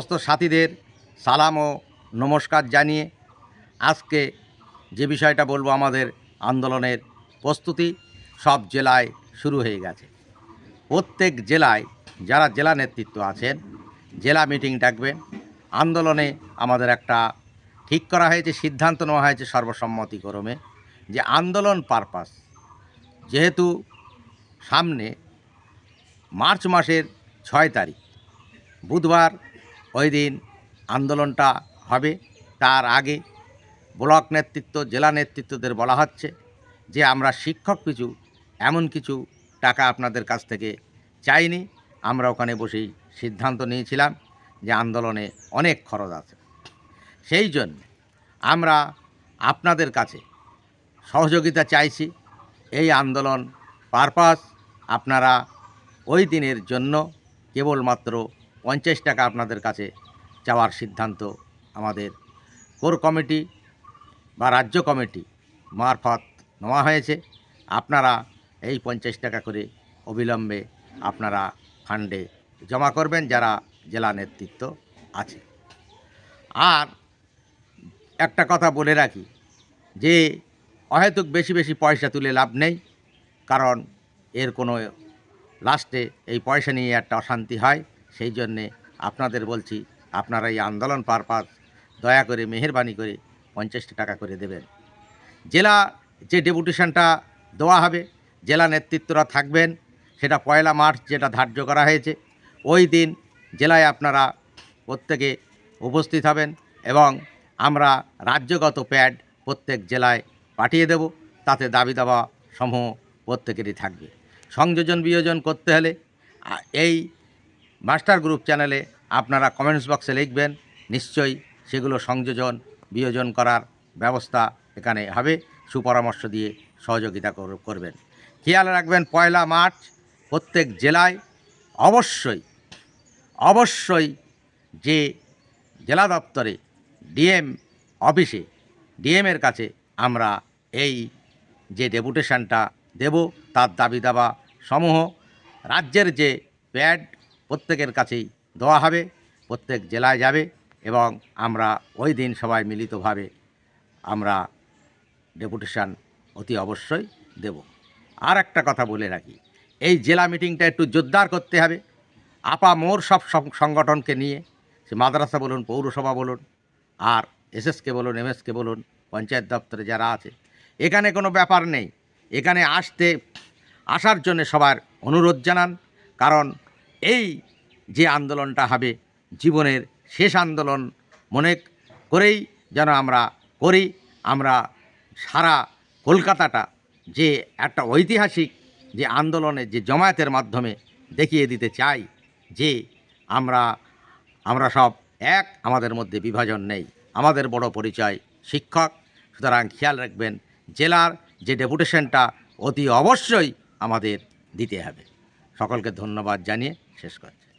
সমস্ত সাথীদের সালাম ও নমস্কার জানিয়ে আজকে যে বিষয়টা বলব আমাদের আন্দোলনের প্রস্তুতি সব জেলায় শুরু হয়ে গেছে। প্রত্যেক জেলায় যারা জেলা নেতৃত্ব আছেন, জেলা মিটিং ডাকবেন আন্দোলনে আমাদের একটা ঠিক করা হয়েছে, সিদ্ধান্ত নেওয়া হয়েছে সর্বসম্মতিক্রমে যে আন্দোলন পারপাস। যেহেতু সামনে মার্চ মাসের ছয় তারিখ, বুধবার ওই দিন আন্দোলনটা হবে। তার আগে ব্লক নেতৃত্ব, জেলা নেতৃত্বদের বলা হচ্ছে যে, আমরা শিক্ষক পিছু এমন কিছু টাকা আপনাদের কাছ থেকে চাইনি। আমরা ওখানে বসেই সিদ্ধান্ত নিয়েছিলাম যে, আন্দোলনে অনেক খরচ আছে। সেই জন্য আমরা আপনাদের কাছে সহযোগিতা চাইছি। এই আন্দোলন পারপাস আপনারা ওই দিনের জন্য কেবলমাত্র পঞ্চাশ টাকা আপনাদের কাছে চাওয়ার সিদ্ধান্ত আমাদের কোর কমিটি বা রাজ্য কমিটি মারফত নেওয়া হয়েছে। আপনারা এই পঞ্চাশ টাকা করে অবিলম্বে আপনারা ফান্ডে জমা করবেন, যারা জেলা নেতৃত্ব আছে। আর একটা কথা বলে রাখি, যে অহেতুক বেশি বেশি পয়সা তুলে লাভ নেই, কারণ এর কোনো লাস্টে এই পয়সা নিয়ে একটা অশান্তি হয়। সেই জন্যে আপনাদের বলছি, আপনারা এই আন্দোলন পারপাস দয়া করে, মেহরবানি করে পঞ্চাশটি টাকা করে দেবেন। জেলা যে ডেপুটেশনটা দেওয়া হবে, জেলা নেতৃত্বরা থাকবেন, সেটা পয়লা মার্চ যেটা ধার্য করা হয়েছে, ওই দিন জেলায় আপনারা প্রত্যেকে উপস্থিত হবেন এবং আমরা রাজ্যগত প্যাড প্রত্যেক জেলায় পাঠিয়ে দেব, তাতে দাবি দাবা সমূহ প্রত্যেকেরই থাকবে। সংযোজন বিয়োজন করতে হলে এই মাস্টার গ্রুপ চ্যানেলে আপনারা কমেন্টস বক্সে লিখবেন, নিশ্চয়ই সেগুলো সংযোজন, বিয়োজন করার ব্যবস্থা এখানে হবে, সুপরামর্শ দিয়ে সহযোগিতা কর- করবেন। খেয়াল রাখবেন, পয়লা মার্চ প্রত্যেক জেলায় অবশ্যই অবশ্যই যে জেলা দপ্তরে ডিএম অফিসে ডিএমের কাছে আমরা এই যে ডেপুটেশনটা দেব, তার দাবি দাবা সমূহ, রাজ্যের যে প্যাড প্রত্যেকের কাছেই দেওয়া হবে, প্রত্যেক জেলায় যাবে এবং আমরা ওই দিন সবাই মিলিতভাবে আমরা ডেপুটেশন অতি অবশ্যই দেব। আর একটা কথা বলে রাখি, এই জেলা মিটিংটা একটু জোরদার করতে হবে। আপা মোর সব সংগঠনকে নিয়ে, সে মাদ্রাসা বলুন, পৌরসভা বলুন, আর এসএসকে বলুন, এমএসকে বলুন, পঞ্চায়েত দপ্তরে যারা আছে, এখানে কোনো ব্যাপার নেই। এখানে আসতে, আসার জন্য সবার অনুরোধ জানান, কারণ এই যে আন্দোলনটা হবে, জীবনের শেষ আন্দোলন মনে করেই যেন আমরা করি, আমরা সারা কলকাতাটা যে একটা ঐতিহাসিক যে আন্দোলনে যে জমায়েতের মাধ্যমে দেখিয়ে দিতে চাই যে আমরা আমরা সব এক, আমাদের মধ্যে বিভাজন নেই। আমাদের বড় পরিচয় শিক্ষক, সুতরাং খেয়াল রাখবেন জেলার যে ডেপুটেশনটা অতি অবশ্যই আমাদের দিতে হবে। সকলকে ধন্যবাদ জানিয়ে শেষ করছি।